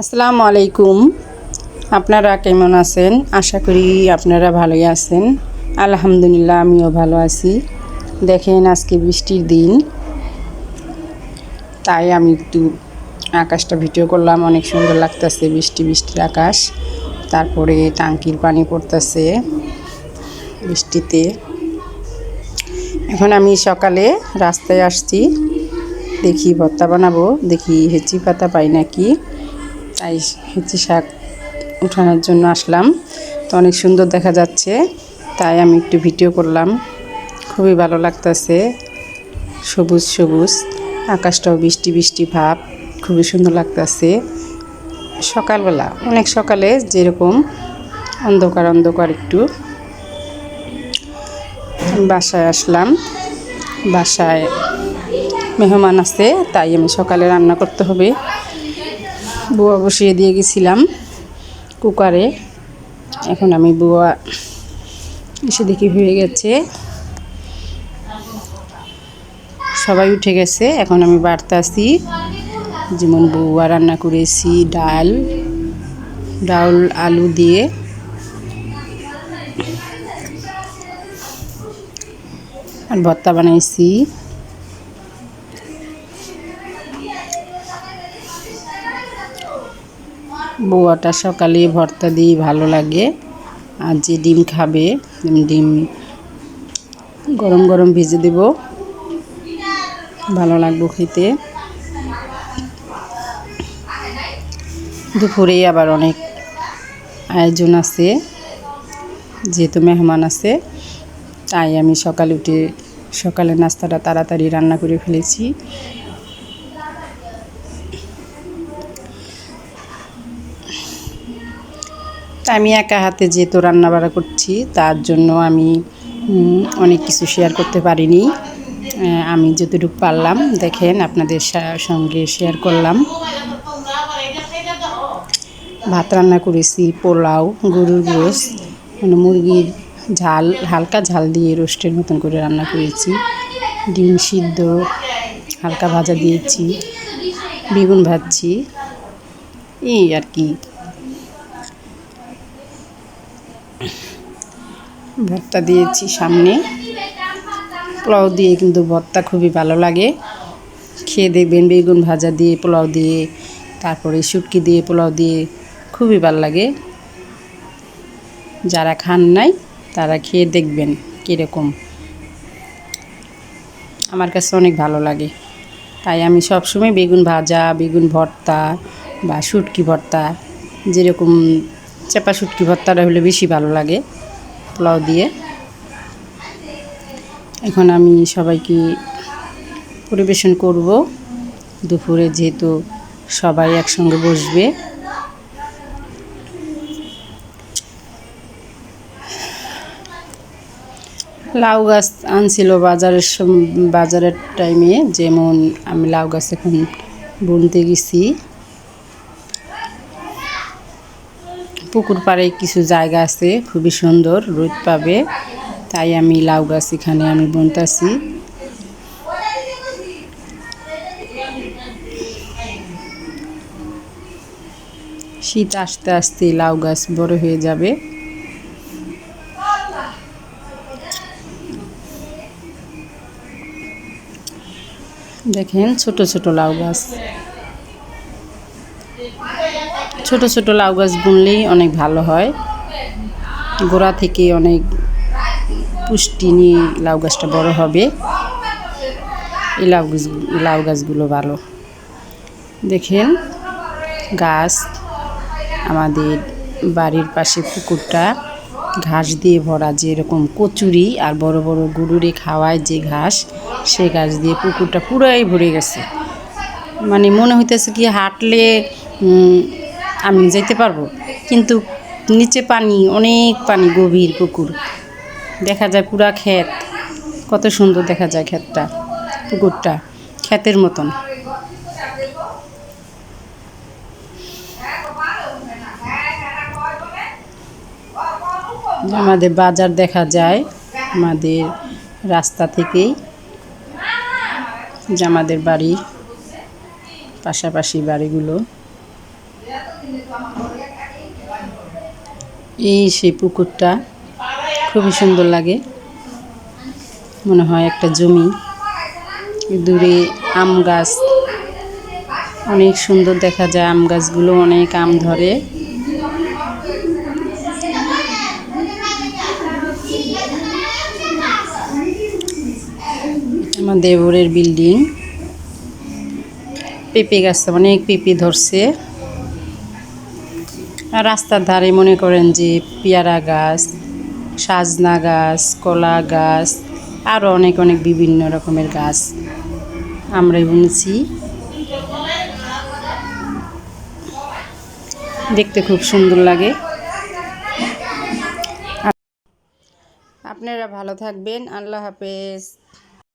আসসালামু আলাইকুম। আপনারা কেমন আছেন? আশা করি আপনারা ভালোই আছেন। আলহামদুলিল্লাহ, আমিও ভালো আছি। দেখেন আজকে বৃষ্টির দিন। তাই আমি একটু আকাশটা ভিডিও করলাম। অনেক সুন্দর লাগতেছে বৃষ্টি, বৃষ্টির আকাশ। তারপরে টাঙ্কির পানি পড়তেছে বৃষ্টিতে। এখন আমি সকালে রাস্তায় আসছি। দেখি ভর্তা বানাবো, দেখি হেঁচি পাতা পাই নাকি। তাই হেঁচি শাক উঠানোর জন্য আসলাম। তো অনেক সুন্দর দেখা যাচ্ছে, তাই আমি একটু ভিডিও করলাম। খুবই ভালো লাগতেছে, সবুজ সবুজ, আকাশটাও বৃষ্টি বৃষ্টি ভাব, খুবই সুন্দর লাগতেছে। সকালবেলা, অনেক সকালে যেরকম অন্ধকার অন্ধকার একটু। বাসায় আসলাম, বাসায় মেহমান আছে, তাই আমি সকালে রান্না করতে হবে। বুয়া বসিয়ে দিয়ে গেছিলাম কুকারে। এখন আমি বুয়া এসে দেখি হয়ে গেছে। সবাই উঠে গেছে, এখন আমি বাড়তে আসি। যেমন বুয়া রান্না করেছি, ডাল ডাল আলু দিয়ে। আর ভর্তা বানাইছি। বউয়াটা সকালে ভর্তা দিয়ে ভালো লাগে। আর যে ডিম খাবে ডিম গরম গরম ভেজে দেব। ভালো লাগবে খেতে। দুপুরে আবার অনেক আয়োজন আছে, যেহেতু মেহমান আছে, তাই আমি সকালে উঠে সকালে নাস্তাটা তাড়াতাড়ি রান্না করে ফেলেছি। আমি একা হাতে যেহেতু রান্নাবাড়া করছি, তার জন্য আমি অনেক কিছু শেয়ার করতে পারিনি। আমি যতটুকু পারলাম, দেখেন আপনাদের সঙ্গে শেয়ার করলাম। ভাত রান্না করেছি, পোলাও, গরুর গোস মানে মুরগির ঝাল, হালকা ঝাল দিয়ে রোস্টের মতন করে রান্না করেছি। ডিম সিদ্ধ, হালকা ভাজা দিয়েছি, বেগুন ভাজছি, এই আর কি। ভর্তা দিয়েছি সামনে। পোলাও দিয়ে কিন্তু ভর্তা খুবই ভালো লাগে। খেয়ে দেখবেন বেগুন ভাজা দিয়ে পোলাও দিয়ে, তারপরে শুটকি দিয়ে পোলাও দিয়ে খুবই ভালো লাগে। যারা খান নাই, তারা খেয়ে দেখবেন কীরকম। আমার কাছে অনেক ভালো লাগে। তাই আমি সবসময় বেগুন ভাজা, বেগুন ভর্তা বা শুটকি ভর্তা, যেরকম চেপা শুটকি ভর্তাটা হলে বেশি ভালো লাগে। পোলাও দিয়ে। এখন আমি সবাইকে পরিবেশন করব। দুপুরে যেহেতু সবাই একসঙ্গে বসবে। লাউ গাছ আনছিল বাজারের বাজারের টাইমে যেমন আমি লাউ গাছ এখন বুনতে গেছি। পুকুর পাড়ে কিছু জায়গা আছে, খুবই সুন্দর, রোদ পাবে। তাই আমি লাউ গাছ এখানে আমি বুনতাছি। শীত আসতে আসতে লাউ গাছ বড় হয়ে যাবে। দেখেন ছোট ছোট লাউ গাছ। ছোট ছোট লাউ গাছ বুনলেই অনেক ভালো হয়। গোড়া থেকে অনেক পুষ্টি নিয়ে লাউ গাছটা বড় হবে। এই লাউ গাছ, লাউ গাছগুলো ভালো। দেখেন, গাছ আমাদের বাড়ির পাশে পুকুরটা, ঘাস দিয়ে ভরা যেরকম কচুরি আর বড় বড় গরুরে খাওয়ায় যে ঘাস সেই ঘাস দিয়ে পুকুরটা পুরাই ভরে গেছে। মানে মনে হইতেছে কি হাঁটলে আমি যেতে পারব। কিন্তু নিচে পানি, অনেক পানি, গভীর পুকুর। দেখা যায় পুরা ক্ষেত। কত সুন্দর দেখা যায় ক্ষেতটা, পুকুরটা, ক্ষেতের মতন। আমাদের বাজার দেখা যায়, আমাদের রাস্তা থেকেই। যে আমাদের বাড়ি পাশাপাশি বাড়িগুলো। এই সেই পুকুরটা খুবই সুন্দর লাগে। মনে হয় একটা জমি। দূরে আম গাছ। অনেক সুন্দর দেখা যায় আম গাছগুলো, অনেক আম ধরে। আমার দেবরের বিল্ডিং। পেঁপে গাছটা অনেক পেঁপে ধরছে। রাস্তার ধারে মনে করেন যে পেয়ারা গাছ, সাজনা গাছ, কলা গাছ আরও অনেক অনেক বিভিন্ন রকমের গাছ আমরা বুনেছি। দেখতে খুব সুন্দর লাগে। আপনারা ভালো থাকবেন। আল্লাহ হাফেজ।